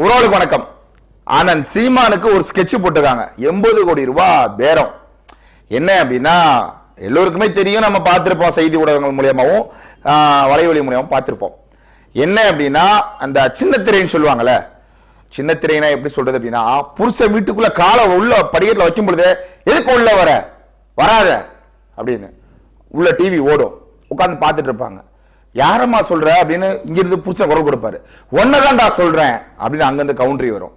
உறவுக்கு வணக்கம். ஆனந்த் சீமானுக்கு ஒரு ஸ்கெட்ச் போட்டிருக்காங்க. எண்பது கோடி ரூபாய் பேரம். என்ன அப்படின்னா எல்லோருக்குமே தெரியும் நம்ம பார்த்துருப்போம் செய்தி ஊடகங்கள் மூலியமாகவும் வலைவழி மூலியமாகவும் பார்த்துருப்போம். என்ன அப்படின்னா அந்த சின்ன திரைன்னு சொல்லுவாங்கல்ல சின்ன திரைனா எப்படி சொல்றது அப்படின்னா புருஷன் வீட்டுக்குள்ள காலை உள்ள படிக்கட்டில் வைக்கும் பொழுது எதுக்கு உள்ள வர? வராத? அப்படின்னு. உள்ள டிவி ஓடும். உட்காந்து பார்த்துட்டு இருப்பாங்க. யாரம்மா சொல்ற அப்படின்னு இங்கிருந்து பிடிச்ச குரல் கொடுப்பாரு. ஒன்னதான்டா சொல்றேன். அப்படின்னு அங்கிருந்து கவுண்டரி வரும்.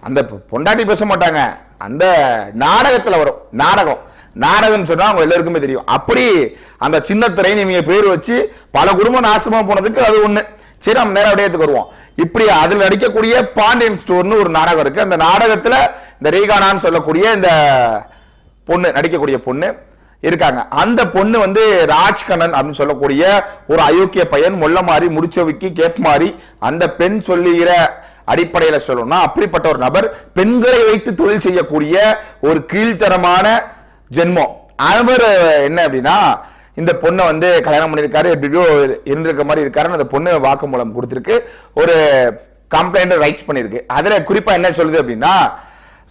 அந்த பொண்டாட்டி பேச மாட்டாங்க. அந்த நாடகத்துல வரும். நாடகம். நாடகம்னு சொன்னா அவங்க எல்லாருக்குமே தெரியும். அப்படி அந்த சின்ன திரை நீங்க பேர் வச்சு பல குடும்பம் நாசமா போனதுக்கு அது ஒண்ணு. சரி நம்ம நேரம் விடயத்துக்கு வருவோம். இப்படி அதில் நடிக்கக்கூடிய பாண்டியன் ஸ்டோர்னு ஒரு நாடகம் இருக்கு. அந்த நாடகத்துல இந்த ரீகானான்னு சொல்லக்கூடிய இந்த பொண்ணு நடிக்கக்கூடிய பொண்ணு இருக்காங்க. அந்த பொண்ணு வந்து ராஜ்கண்ணன் அப்படின்னு சொல்லக்கூடிய ஒரு அயோக்கிய பையன் மொல்ல மாறி முடிச்சவிக்கி கேப் மாறி அந்த பெண் சொல்லுகிற அடிப்படையில் சொல்லணும்னா அப்படிப்பட்ட ஒரு நபர் பெண்களை வைத்து தொழில் செய்யக்கூடிய ஒரு கீழ்த்தரமான ஜென்மம். அவர் என்ன அப்படின்னா இந்த பொண்ணை வந்து கல்யாணம் பண்ணியிருக்காரு எப்படியோ இருந்திருக்க மாதிரி இருக்காருன்னு அந்த பொண்ணு வாக்குமூலம் கொடுத்துருக்கு. ஒரு கம்ப்ளைண்ட் ரைட்ஸ் பண்ணியிருக்கு. அதில் குறிப்பாக என்ன சொல்லுது அப்படின்னா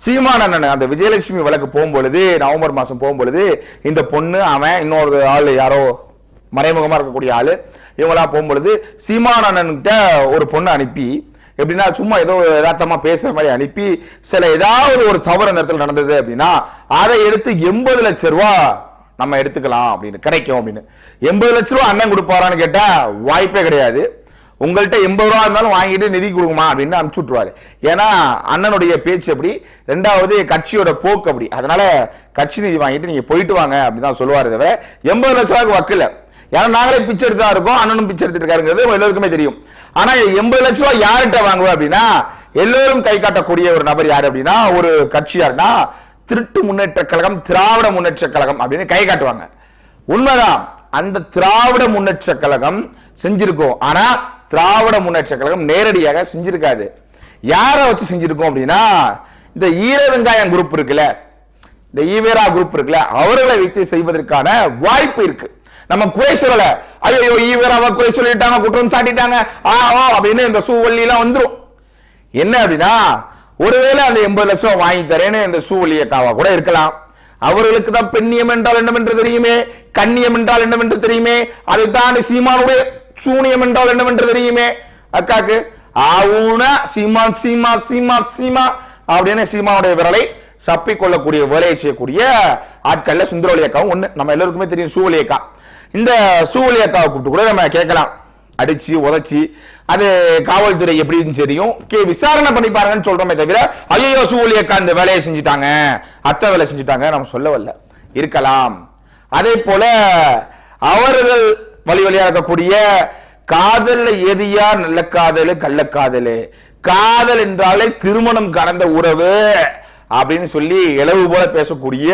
சீமான் அண்ணன் அந்த விஜயலட்சுமி வழக்கு போகும்பொழுது நவம்பர் மாதம் போகும்பொழுது இந்த பொண்ணு அவன் இன்னொரு ஆள் யாரோ மறைமுகமாக இருக்கக்கூடிய ஆள் இவங்களாம் போகும்பொழுது சீமான் ஒரு பொண்ணை அனுப்பி எப்படின்னா சும்மா ஏதோ யதார்த்தமாக பேசுகிற மாதிரி அனுப்பி சில ஏதாவது ஒரு தவறு நேரத்தில் நடந்தது அப்படின்னா அதை எடுத்து எண்பது லட்ச ரூபா நம்ம எடுத்துக்கலாம் அப்படின்னு கிடைக்கும் அப்படின்னு. எண்பது லட்ச ரூபா அண்ணன் கொடுப்பாரான்னு கேட்டால் வாய்ப்பே கிடையாது. உங்கள்கிட்ட எண்பது ரூபா இருந்தாலும் வாங்கிட்டு நிதி கொடுக்குமா அப்படின்னு அனுப்பிச்சு விட்டுருவாரு. ஏன்னா அண்ணனுடைய பேச்சு அப்படி ரெண்டாவது கட்சியோட போக்கு அப்படி. அதனால கட்சி நிதி வாங்கிட்டு நீங்க போயிட்டு வாங்க அப்படின்னு தான் தவிர எண்பது லட்ச ரூபாய்க்கு வக்கல. ஏன்னா நாங்களே பிச்சை எடுத்தா இருக்கோம் அண்ணனும் பிச்சை எடுத்துட்டு இருக்காருங்கிறது எல்லாருக்குமே தெரியும். ஆனா எண்பது லட்ச ரூபாய் யார்கிட்ட வாங்குவோம் அப்படின்னா எல்லோரும் கை காட்டக்கூடிய ஒரு நபர் யார் அப்படின்னா ஒரு கட்சி யாருன்னா திருட்டு முன்னேற்ற கழகம் திராவிட முன்னேற்ற கழகம் அப்படின்னு கை காட்டுவாங்க. உண்மைதான். அந்த திராவிட முன்னேற்ற கழகம் செஞ்சிருக்கோம். ஆனா திராவிட முன்னேற்ற கழகம் நேரடியாக செஞ்சிருக்காது. யாரை வச்சு செஞ்சிருக்கோம் அப்படின்னா இந்த ஈர வெங்காயம் குரூப் இருக்குல்ல இந்த ஈவேரா குரூப் இருக்குல்ல அவர்களை வைத்து செய்வதற்கான வாய்ப்பு இருக்கு. நம்ம குறை சொல்லல. ஐயோ ஈவேராவை குறை சொல்லிட்டாங்க குற்றம் சாட்டிட்டாங்க. ஆ ஆ அப்படின்னு இந்த சூவள்ளி எல்லாம் வந்துடும் என்ன அப்படின்னா ஒருவேளை அந்த எண்பது லட்சம் வாங்கி தரேன்னு இந்த சூவலியக்காவா கூட இருக்கலாம். அவர்களுக்கு தான் பெண்ணியம் என்றால் என்னவென்று தெரியுமே? கண்ணியம் என்றால் என்னவென்று தெரியுமே? அதைத்தான் சீமானுடைய சூனியம் என்றால் என்னவென்று தெரியுமே? அக்காக்கு ஆவுனா சீமா சீமா சீமா சீமா அப்படின்னு சீமாவுடைய விரலை சப்பி கொள்ளக்கூடிய வேலையை செய்யக்கூடிய ஆட்கள்ல சுந்தரவழி அக்காவும் ஒண்ணு. நம்ம எல்லாருக்குமே தெரியும் சூவலி அக்கா. இந்த சூவலி அக்காவை கூப்பிட்டு கூட நம்ம கேட்கலாம். அடிச்சு உதச்சி அது காவல்துறை எப்படின்னு தெரியும்? கே விசாரணை பண்ணி பாருங்கன்னு சொல்றோமே தவிர ஐயோ சூவலி அக்கா இந்த வேலையை செஞ்சுட்டாங்க. அத்தை வேலை செஞ்சுட்டாங்க நம்ம சொல்ல வரல இருக்கலாம். அதே போல அவர்கள் வழி வழியா இருக்கக்கூடிய காதல்ல எதியா நல்ல காதலு கள்ளக்காதலு காதல்? என்றாலே திருமணம் கடந்த உறவு அப்படின்னு சொல்லி இளவு போல பேசக்கூடிய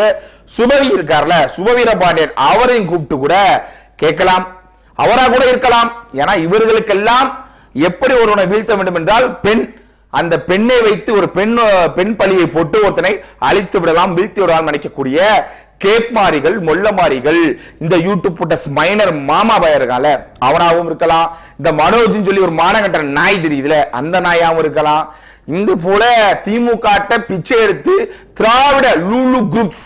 சுபவி இருக்கார்ல சுபவீர பாண்டியன் அவரையும் கூப்பிட்டு கூட கேட்கலாம். அவரா கூட இருக்கலாம். ஏன்னா இவர்களுக்கெல்லாம் எப்படி ஒருவனை வீழ்த்த வேண்டும் என்றால் பெண் அந்த பெண்ணை வைத்து ஒரு பெண் பெண் பழியை போட்டு ஒருத்தனை அழித்து விடலாம் வீழ்த்தி விடலாம் நினைக்கக்கூடிய கேப்மாரிகள் மொல்லமாரிகள் இந்த யூடியூப் போட்ட மைனர் மாமா பய இருக்கால அவனாவும் இருக்கலாம். இந்த மனோஜ்னு சொல்லி ஒரு மானகட்ட நாய் தெரியுதுல அந்த நாயாவும் இருக்கலாம். இந்த போல திமுக பிச்சை எடுத்து திராவிட லூலு குரூப்ஸ்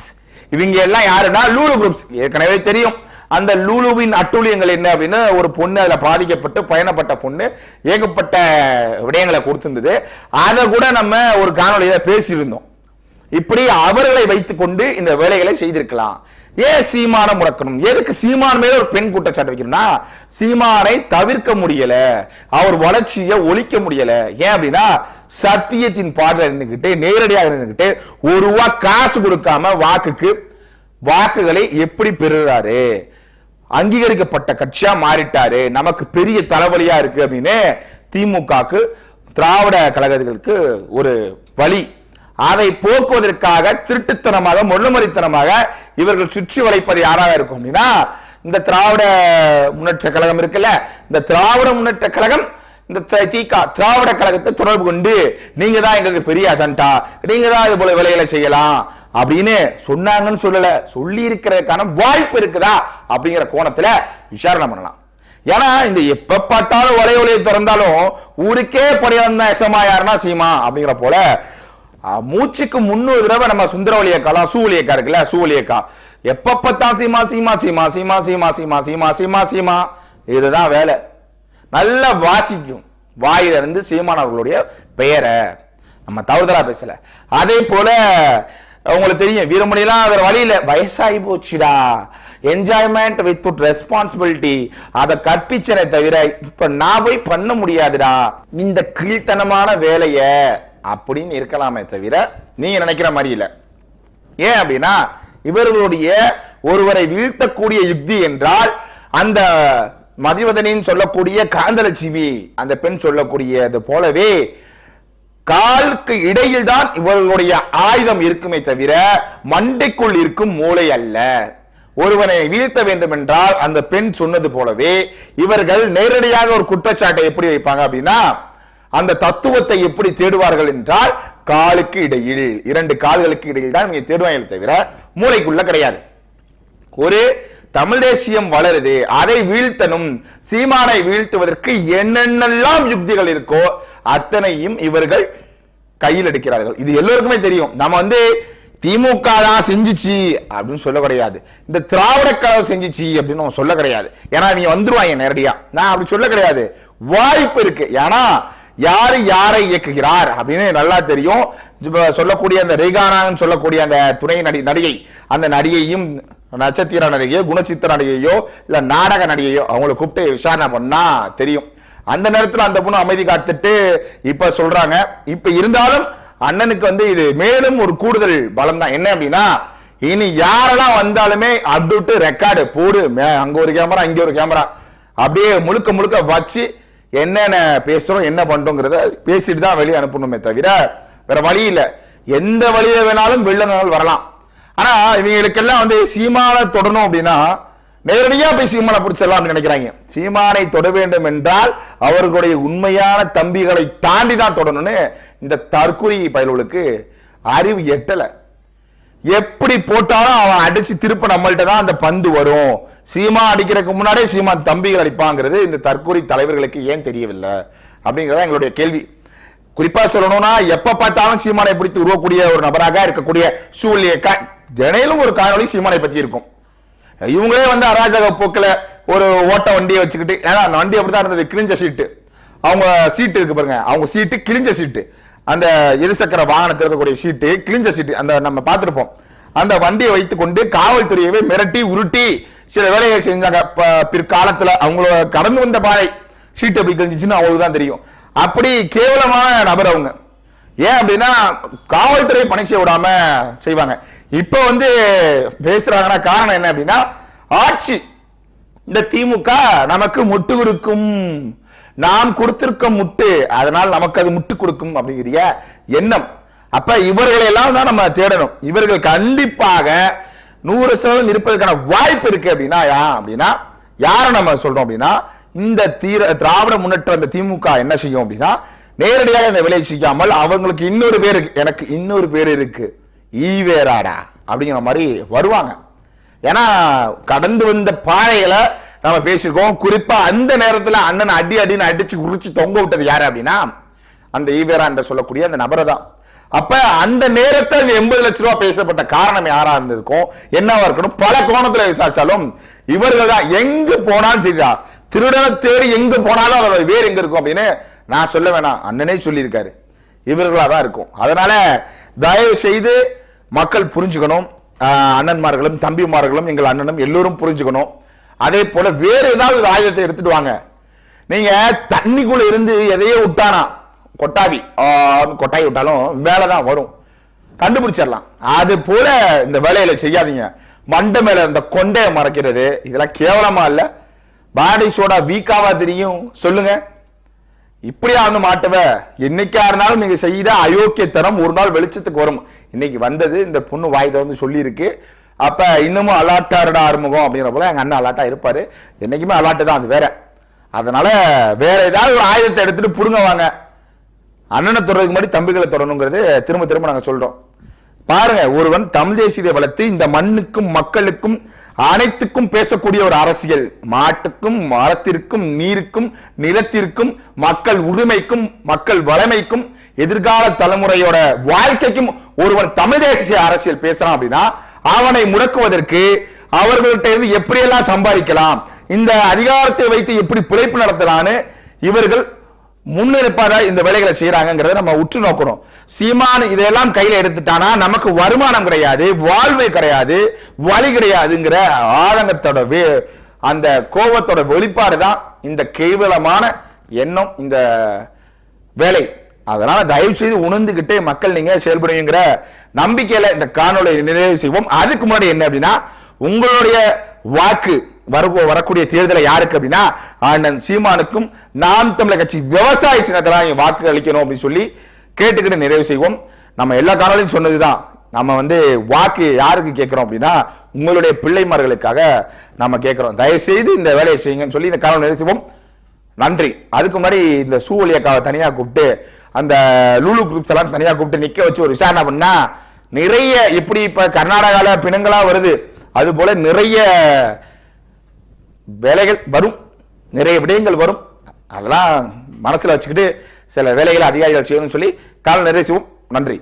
இவங்க எல்லாம் யாருன்னா லூலு குரூப்ஸ் ஏற்கனவே தெரியும். அந்த லூலுவின் அட்டூழியங்கள் என்ன அப்படின்னு ஒரு பொண்ணு அதில் பாதிக்கப்பட்டு பயணப்பட்ட பொண்ணு ஏகப்பட்ட விடயங்களை கொடுத்துருந்தது. அதை கூட நம்ம ஒரு காணொலியில் பேசியிருந்தோம். இப்படி அவர்களை வைத்துக் கொண்டு இந்த வேலைகளை செய்திருக்கலாம். ஏன் சீமான முடக்கணும்? எதுக்கு சீமான் மேல ஒரு பெண் குற்றச்சாட்டு வைக்கணும்னா சீமானை தவிர்க்க முடியல. அவர் வளர்ச்சியை ஒழிக்க முடியல. ஏன் அப்படின்னா சத்தியத்தின் பாடல இருந்துகிட்டு நேரடியாக இருந்துகிட்டு ஒரு ரூபா காசு கொடுக்காம வாக்குக்கு வாக்குகளை எப்படி பெறுறாரு? அங்கீகரிக்கப்பட்ட கட்சியா மாறிட்டாரு. நமக்கு பெரிய தலைவலியா இருக்கு அப்படின்னு திமுகக்கு திராவிட கழகங்களுக்கு ஒரு வழி அதை போக்குவதற்காக திருட்டுத்தனமாக மொள்ளுமறித்தனமாக இவர்கள் சுற்றி வளைப்பது யாராக இருக்கும் அப்படின்னா இந்த திராவிட முன்னேற்ற கழகம் இருக்குல்ல இந்த திராவிட முன்னேற்ற கழகம் இந்த த- திக திராவிட கழகத்தை தொடர்பு கொண்டு நீங்க தான் எங்களுக்கு பெரிய அஜெண்டா நீங்க தான் இது போல வேலைகளை செய்யலாம் அப்படின்னு சொன்னாங்கன்னு சொல்லல. சொல்லி இருக்கிறதுக்கான வாய்ப்பு இருக்குதா அப்படிங்கிற கோணத்துல விசாரணை பண்ணலாம். ஏன்னா இந்த எப்ப பார்த்தாலும் ஒரே ஒலையை திறந்தாலும் ஊருக்கே படையா இருந்தா எசமா யாருன்னா சீமா அப்படிங்கிற போல மூச்சுக்கு முன்னூறு தடவை நம்ம சுந்தரவழியக்காலாம் சூவலியக்கா இருக்குல்ல சூவலியக்கா. எப்ப பார்த்தான் சீமா சீமா சீமா சீமா சீமா சீமா சீமா சீமா சீமா. இதுதான் வேலை. நல்லா வாசிக்கும். வாயில இருந்து சீமானவர்களுடைய பெயரை. நம்ம தவறுதலா பேசல. அதே போல உங்களுக்கு தெரியும் வீரமணிலாம் வேற வழியில வயசாகி போச்சுடா. என்ஜாய்மெண்ட் வித் ரெஸ்பான்சிபிலிட்டி அதை கற்பிச்சனை தவிர இப்ப நான் போய் பண்ண முடியாதுடா. இந்த கீழ்த்தனமான வேலையை அப்படின்னு இருக்கலாமே தவிர நீங்க நினைக்கிற மாதிரி இல்ல. ஏன் அப்படின்னா இவர்களுடைய ஒருவரை வீழ்த்தக்கூடிய யுக்தி என்றால் அந்த மதிவதனின் சொல்லக்கூடிய காந்தலட்சுமி அந்த பெண் சொல்லக்கூடியது போலவே காலுக்கு இடையில் தான் இவர்களுடைய ஆயுதம் இருக்குமே தவிர மண்டைக்குள் இருக்கும் மூளை அல்ல. ஒருவனை வீழ்த்த வேண்டும் என்றால் அந்த பெண் சொன்னது போலவே இவர்கள் நேரடியாக ஒரு குற்றச்சாட்டை எப்படி வைப்பாங்க அப்படின்னா அந்த தத்துவத்தை எப்படி தேடுவார்கள் என்றால் காலுக்கு இடையில் இரண்டு கால்களுக்கு இடையில் தான் நீங்க தேடுவாங்க தவிர மூளைக்குள்ள கிடையாது. ஒரு தமிழ் தேசியம் வளருது அதை வீழ்த்தனும் சீமானை வீழ்த்துவதற்கு என்னென்னலாம் யுக்திகள் இருக்கோ அத்தனையும் இவர்கள் கையில் எடுக்கிறார்கள். இது எல்லோருக்குமே தெரியும். நம்ம வந்து திமுக தான் செஞ்சுச்சு அப்படின்னு சொல்ல கிடையாது. இந்த திராவிட கழகம் செஞ்சுச்சு அப்படின்னு நம்ம சொல்ல கிடையாது. ஏன்னா நீங்க வந்துருவாங்க நேரடியா. நான் அப்படி சொல்ல கிடையாது. வாய்ப்பு இருக்கு. ஏன்னா யார் யாரை இயக்குகிறார் அப்படின்னு நல்லா தெரியும். சொல்லக்கூடிய அந்த ரேகானான்னு சொல்லக்கூடிய அந்த துணை நடி நடிகை அந்த நடிகையும் நட்சத்திர நடிகையோ குணச்சித்திர நடிகையோ இல்லை நாடக நடிகையோ அவங்கள கூப்பிட்டு விசாரணை பண்ணால் தெரியும். அந்த நேரத்தில் அந்த பொண்ணு அமைதி காத்துட்டு இப்போ சொல்கிறாங்க இப்போ இருந்தாலும் அண்ணனுக்கு வந்து இது மேலும் ஒரு கூடுதல் பலம் தான் என்ன அப்படின்னா இனி யாரெல்லாம் வந்தாலுமே அப்டுட்டு ரெக்கார்டு போடு. மே- ஒரு கேமரா இங்கே ஒரு கேமரா. அப்படியே முழுக்க முழுக்க வச்சு என்னென்ன பேசுகிறோம் என்ன பண்ணுறோங்கிறத பேசிட்டு தான் வெளியே அனுப்பணுமே தவிர வேற வழி இல்லை. எந்த வழியில் வேணாலும் வெள்ளங்கள் வரலாம். ஆனால் இவங்களுக்கெல்லாம் வந்து சீமானை தொடணும் அப்படின்னா நேரடியாக போய் சீமானை பிடிச்சிடலாம் நினைக்கிறாங்க. சீமானை தொட வேண்டும் என்றால் அவர்களுடைய உண்மையான தம்பிகளை தாண்டி தான் தொடணும்னு இந்த தற்கொலை பயல்களுக்கு அறிவு எட்டலை. எப்படி போட்டாலும் அவன் அடிச்சு திருப்ப நம்மள்கிட்ட தான் அந்த பந்து வரும். சீமா அடிக்கிறதுக்கு முன்னாடியே சீமா தம்பிகள் அடிப்பாங்கிறது இந்த தற்கொலை தலைவர்களுக்கு ஏன் தெரியவில்லை? அப்படிங்கறத எங்களுடைய கேள்வி. குறிப்பா சொல்லணும்னா எப்ப பார்த்தாலும் சீமானை பிடித்து உருவக்கூடிய ஒரு நபராக இருக்கக்கூடிய சூழ்நிலை ஜனையிலும் ஒரு காணொலி சீமானை பத்தி இருக்கும். இவங்களே வந்து அராஜக போக்கில் ஒரு ஓட்ட வண்டியை வச்சுக்கிட்டு ஏன்னா அந்த வண்டி அப்படிதான் இருந்தது கிழிஞ்ச சீட்டு. அவங்க சீட்டு இருக்கு பாருங்க அவங்க சீட்டு கிழிஞ்ச சீட்டு. அந்த இருசக்கர வாகனத்தில் இருக்கக்கூடிய சீட்டு கிழிஞ்ச சீட்டு அந்த நம்ம பார்த்துருப்போம். அந்த வண்டியை வைத்துக்கொண்டு காவல்துறையவே மிரட்டி உருட்டி சில வேலைகள் செஞ்சாங்க. பிற்காலத்துல அவங்கள கடந்து வந்த பாதை சீட்டு போய் கழிஞ்சிச்சுன்னு அவங்களுக்கு தான் தெரியும். அப்படி கேவலமான நபர் அவங்க. ஏன் அப்படின்னா காவல்துறை பணி செய்ய விடாம செய்வாங்க. இப்போ வந்து பேசுறாங்கன்னா காரணம் என்ன அப்படின்னா ஆட்சி. இந்த திமுக நமக்கு முட்டு கொடுக்கும். நாம் கொடுத்திருக்க முட்டு அதனால் நமக்கு அது முட்டு கொடுக்கும் அப்படிங்கிற எண்ணம். அப்ப இவர்களை எல்லாம் தான் நம்ம தேடணும். இவர்கள் கண்டிப்பாக நூறு சதவீதம் இருப்பதற்கான வாய்ப்பு இருக்கு அப்படின்னா யா அப்படின்னா யாரை நம்ம சொல்றோம் அப்படின்னா இந்த தீர திராவிட முன்னேற்ற அந்த திமுக என்ன செய்யும் அப்படின்னா நேரடியாக இந்த விலையை செய்யாமல் அவங்களுக்கு இன்னொரு பேர் இருக்கு. எனக்கு இன்னொரு பேர் இருக்கு. ஈவேராடா அப்படிங்கிற மாதிரி வருவாங்க. ஏன்னா கடந்து வந்த பாறைகளை நம்ம பேசியிருக்கோம். குறிப்பா அந்த நேரத்தில் அண்ணன் அடி அடின்னு அடிச்சு உரிச்சு தொங்க விட்டது யாரு அப்படின்னா அந்த ஈவேரா என்று சொல்லக்கூடிய அந்த நபரை தான். அப்ப அந்த நேரத்தில் எண்பது லட்ச ரூபாய் பேசப்பட்ட காரணம் யாரா இருந்திருக்கும் என்னவா இருக்கணும் பல கோணத்துல விசாரிச்சாலும் இவர்கள் தான் எங்கு போனாலும் சரிதா திருடனை தேடி எங்கு போனாலும் அதோட வேர் எங்க இருக்கும் அப்படின்னு நான் சொல்ல வேணாம். அண்ணனே சொல்லியிருக்காரு. இவர்களா தான் இருக்கும். அதனால தயவு செய்து மக்கள் புரிஞ்சுக்கணும். அண்ணன்மார்களும் தம்பிமார்களும் எங்கள் அண்ணனும் எல்லோரும் புரிஞ்சுக்கணும். அதே போல வேறு ஏதாவது ஒரு ஆயுதத்தை எடுத்துட்டு வாங்க. நீங்க தண்ணிக்குள்ள இருந்து எதையோ விட்டானா கொட்டாவி. கொட்டாவி விட்டாலும் வேலை தான் வரும். கண்டுபிடிச்சிடலாம். அது போல இந்த வேலையில செய்யாதீங்க. மண்டை மேல இந்த கொண்டையை மறைக்கிறது இதெல்லாம் கேவலமா இல்ல. பாடி சோடா வீக்காவா தெரியும்? சொல்லுங்க. இப்படியா வந்து மாட்டுவ? என்னைக்கா இருந்தாலும் நீங்க செய்த அயோக்கியத்தனம் ஒரு நாள் வெளிச்சத்துக்கு வரும். இன்னைக்கு வந்தது இந்த பொண்ணு வாய் திறந்து சொல்லி இருக்கு அப்ப இன்னமும் அலாட்டாருடா ஆறுமுகம் அப்படிங்கிற போல எங்க அண்ணன் அலாட்டா இருப்பாரு. என்னைக்குமே அலாட்டு தான் அது வேற. அதனால வேற ஏதாவது ஒரு ஆயுதத்தை எடுத்துட்டு புடுங்க வாங்க. அண்ணனை தொடர்றதுக்கு முன்னாடி தம்பிகளை தொடரணுங்கிறது திரும்ப திரும்ப நாங்க சொல்றோம். பாருங்க ஒருவன் தமிழ் தேசியத்தை வளர்த்து இந்த மண்ணுக்கும் மக்களுக்கும் அனைத்துக்கும் பேசக்கூடிய ஒரு அரசியல். மாட்டுக்கும் மரத்திற்கும் நீருக்கும் நிலத்திற்கும் மக்கள் உரிமைக்கும் மக்கள் வளமைக்கும் எதிர்கால தலைமுறையோட வாழ்க்கைக்கும் ஒருவன் தமிழ் தேசிய அரசியல் பேசுறான் அப்படின்னா அவனை முடக்குவதற்கு அவர்கள்ட்ட இருந்து எப்படியெல்லாம் சம்பாதிக்கலாம் இந்த அதிகாரத்தை வைத்து எப்படி பிழைப்பு நடத்தலான்னு இவர்கள் முன்னிருப்பாக இந்த வேலைகளை செய்யறாங்கிறத நம்ம உற்று நோக்கணும். சீமான் இதெல்லாம் கையில எடுத்துட்டானா? நமக்கு வருமானம் கிடையாது வாழ்வு கிடையாது வழி கிடையாதுங்கிற ஆதங்கத்தோட வே- அந்த கோபத்தோட வெளிப்பாடு தான் இந்த கேவலமான எண்ணம் இந்த வேலை. அதனால தயவு செய்து உணர்ந்துகிட்டே மக்கள் நீங்க செயல்படுவீங்கிற நம்பிக்கையில இந்த காணொளி நிறைவு செய்வோம். அதுக்கு முன்னாடி என்ன அப்படின்னா உங்களுடைய வாக்கு வர வரக்கூடிய தேர்தலை யாருக்கு அப்படின்னா அண்ணன் சீமானுக்கும் நாம் தமிழர் கட்சி விவசாய சின்னத்தில் வாக்கு அளிக்கணும் அப்படின்னு சொல்லி கேட்டுக்கிட்டு நிறைவு செய்வோம். நம்ம எல்லா காணொலியும் சொன்னதுதான். நம்ம வந்து வாக்கு யாருக்கு கேட்குறோம் அப்படின்னா உங்களுடைய பிள்ளைமார்களுக்காக நம்ம கேட்குறோம். தயவு செய்து இந்த வேலையை செய்யுங்கன்னு சொல்லி இந்த காலம் நிறைவு செய்வோம். நன்றி. அதுக்கு முன்னாடி இந்த சூவலியக்காவை தனியாக கூப்பிட்டு அந்த லூலு குரூப்ஸ் எல்லாம் தனியாக கூப்பிட்டு நிற்க வச்சு ஒரு விசாரணை பண்ணா நிறைய இப்படி இப்போ கர்நாடகாவில் பிணங்களாக வருது. அது போல நிறைய வேலைகள் வரும். நிறைய விடயங்கள் வரும். அதெல்லாம் மனசில் வச்சுக்கிட்டு சில வேலைகளை அதிகாரிகள் செய்யணும்னு சொல்லி கால நிறைய செய்வோம். நன்றி.